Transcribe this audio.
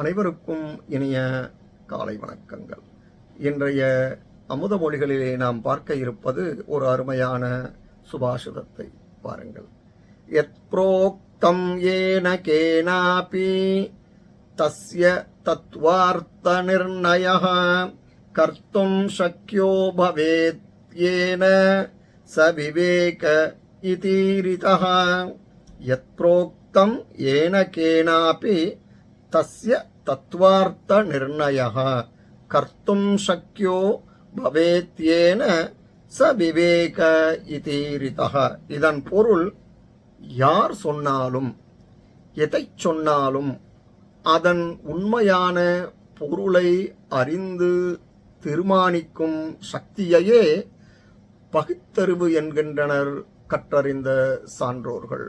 அனைவருக்கும் இனிய காலை வணக்கங்கள். இன்றைய அமுத மொழிகளிலே நாம் பார்க்க இருப்பது ஒரு அருமையான சுபாஷிதத்தை பாருங்கள். எத்ப்ரோக்தம் ஏன கேனாபி தஸ்ய தத்வார்த்த நிர்ணய கர்த்தும் சக்கியோ பவேத் ஏன ச விவேக இதீரிதா யத் ஏன கேனாபி தஸ்ய தத்வார்த்த நிர்ணயः கர்த்தும் சக்கியோ பவேத்யேன ச விவேக இதீரிதः இதன் பொருள் யார் சொன்னாலும் எதை சொன்னாலும் அதன் உண்மையான பொருளை அறிந்து தீர்மானிக்கும் சக்தியையே பகுத்தறிவு என்கின்றனர் கற்றறிந்த சான்றோர்கள்.